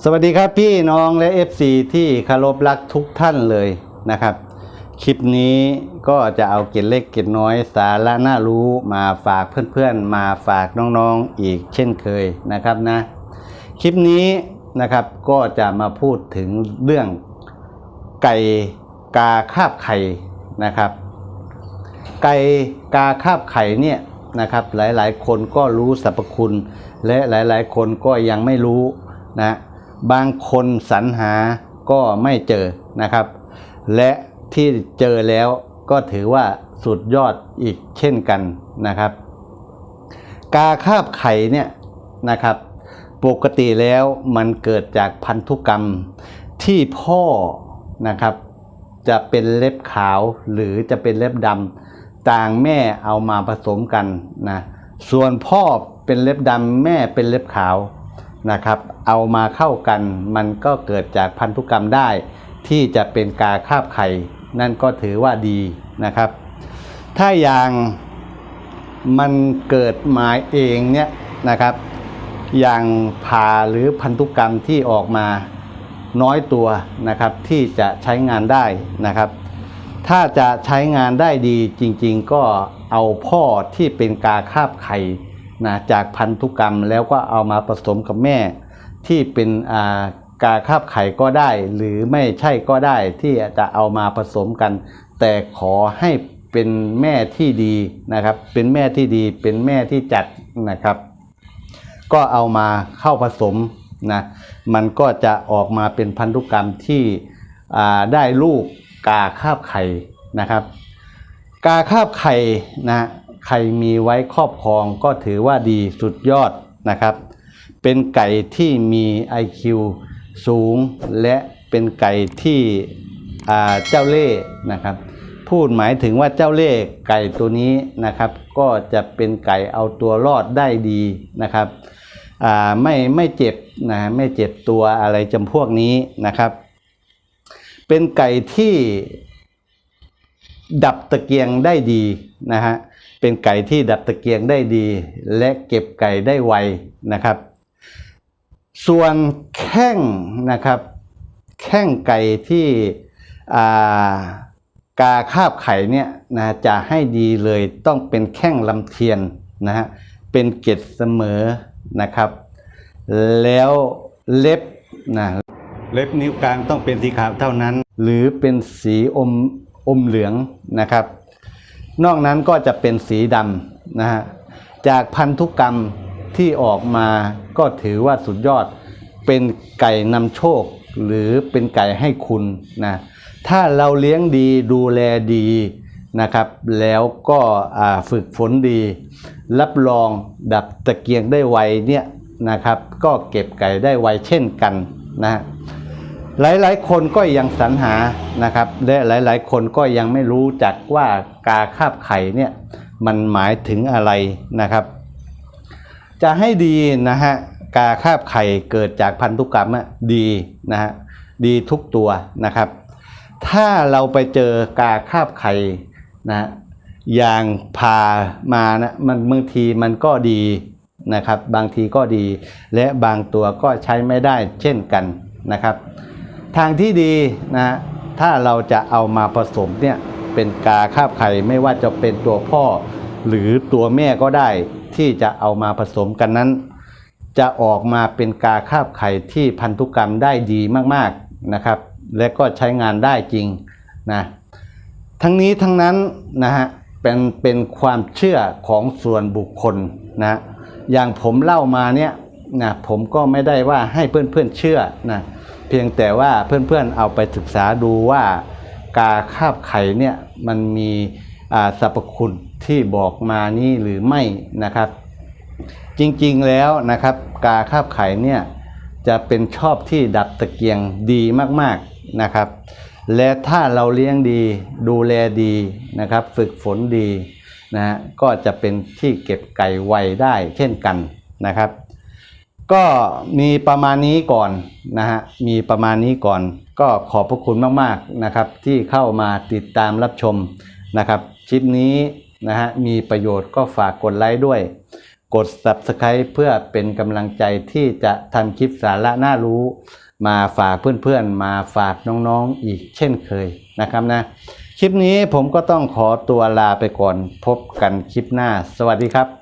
สวัสดีครับพี่น้องและ FC ที่คารพรักทุกท่านเลยนะครับ คลิปนี้ก็จะเอาเกร็ดเล็กเกร็ดน้อยสาระน่ารู้มาฝากเพื่อนๆ มาฝากน้องๆอีกเช่นเคยนะครับนะ คลิปนี้นะครับก็จะมาพูดถึงเรื่องไก่กาคาบไข่นะครับ ไก่กาคาบไข่เนี่ยนะครับหลายๆ คนก็รู้สรรพคุณ และหลายๆ คนก็ยังไม่รู้นะ บางคนสรรหาก็ไม่เจอนะครับ และที่เจอแล้วก็ถือว่าสุดยอดอีกเช่นกันนะครับ กาคาบไข่เนี่ยนะครับ ปกติแล้วมันเกิดจากพันธุกรรมที่พ่อนะครับจะเป็นเล็บขาวหรือจะเป็นเล็บดำต่างแม่เอามาผสมกันนะส่วนพ่อเป็นเล็บดำแม่เป็นเล็บขาว นะครับ เอามาเข้ากันมันก็เกิดจากพันธุกรรมได้ ที่จะเป็นกาคาบไข่ นั่นก็ถือว่าดีนะครับ ถ้าอย่างมันเกิดมาเองเนี่ยนะครับ อย่างผ่าหรือพันธุกรรมที่ออกมาน้อยตัวนะครับที่จะใช้งานได้นะครับ ถ้าจะใช้งานได้ดีจริงๆก็เอาพ่อที่เป็นกาคาบไข่ นะจากพันธุกรรมแล้วก็เอามาผสมกับแม่ ที่เป็นากาคาบไข่ก็ได้ หรือไม่ใช่ก็ได้ที่จะเอามาผสมกัน แต่ขอให้เป็นแม่ที่ดีนะครับ เป็นแม่ที่ดีเป็นแม่ที่จัดนะครับ ก็เอามาเข้าผสมนะมันก็จะออกมาเป็นพันธุกรรมที่ได้ลูกกาคาบไข่นะครับ กาคาบไข่นะ ใครมีไว้ครอบครองก็ถือว่าดีสุดยอดนะครับ เป็นไก่ที่มี IQ สูง และเป็นไก่ที่เจ้าเล่ห์นะครับ พูดหมายถึงว่าเจ้าเล่ห์ไก่ตัวนี้นะครับ ก็จะเป็นไก่เอาตัวรอดได้ดีนะครับไม่ไม่เจ็บนะไม่เจ็บตัวอะไรจำพวกนี้นะครับ เป็นไก่ที่ดับตะเกียงได้ดีนะฮะ เป็นไก่ที่ดับตะเกียงได้ดี และเก็บไก่ได้ไวนะครับ ส่วนแข้งนะครับ แข้งไก่ที่อากาคาบไข่เนี่ยนะจะให้ดีเลยต้องเป็นแข้งลำเทียนนะฮะเป็นเกล็ดเสมอนะครับ แล้วเล็บนะเล็บนิ้วกลางต้องเป็นสีขาวเท่านั้น หรือเป็นสีอมอมเหลืองนะครับ นอกนั้นก็จะเป็นสีดำนะฮะจากพันธุกรรมที่ออกมาก็ถือว่าสุดยอด เป็นไก่นำโชค หรือเป็นไก่ให้คุณนะถ้าเราเลี้ยงดีดูแลดีนะครับ แล้วก็ฝึกฝนดี รับรองดับตะเกียงได้ไวเนี่ยนะครับ ก็เก็บไก่ได้ไวเช่นกันนะฮะ หลายๆ คนก็ยังสรรหานะครับ และหลายๆ คนก็ยังไม่รู้จักว่ากาคาบไข่เนี่ยมันหมายถึงอะไรนะครับ จะให้ดีนะฮะกาคาบไข่เกิดจากพันธุกรรมอะดีนะฮะดีทุกตัวนะครับ ถ้าเราไปเจอกาคาบไข่นะอย่างพามานะมันบางทีมันก็ดีนะครับ บางทีก็ดี และบางตัวก็ใช้ไม่ได้เช่นกันนะครับ ทางที่ดีนะถ้าเราจะเอามาผสมเนี่ยเป็นกาคาบไข่ไม่ว่าจะเป็นตัวพ่อ หรือตัวแม่ก็ได้ที่จะเอามาผสมกันนั้น จะออกมาเป็นกาคาบไข่ที่พันธุกรรมได้ดีมากๆนะครับ และก็ใช้งานได้จริงนะทั้งนี้ทั้งนั้นนะฮะเป็นเป็นความเชื่อของส่วนบุคคลนะอย่างผมเล่ามาเนี่ยนะผมก็ไม่ได้ว่าให้เพื่อนๆเชื่อนะ เพียงแต่ว่าเพื่อนๆเอาไปศึกษาดูว่ากาคาบไข่เนี่ยมันมีสรรพคุณที่บอกมานี่หรือไม่นะครับ จริงๆแล้วนะครับ กาคาบไข่เนี่ยจะเป็นชอบที่ดับตะเกียงดีมากๆนะครับ และถ้าเราเลี้ยงดีดูแลดีนะครับ ฝึกฝนดีนะฮะก็จะเป็นที่เก็บไก่ไวได้เช่นกันนะครับ ก็มีประมาณนี้ก่อนนะฮะมีประมาณนี้ก่อน ก็ขอบพระคุณมากๆนะครับ ที่เข้ามาติดตามรับชมนะครับคลิปนี้นะฮะมีประโยชน์ก็ฝากกดไลค์ด้วย กด Subscribe เพื่อเป็นกำลังใจที่จะทำคลิปสาระน่ารู้ มาฝากเพื่อนๆ มาฝากน้องๆอีกเช่นเคยนะครับนะคลิปนี้ผมก็ต้องขอตัวลาไปก่อนพบกันคลิปหน้า สวัสดีครับ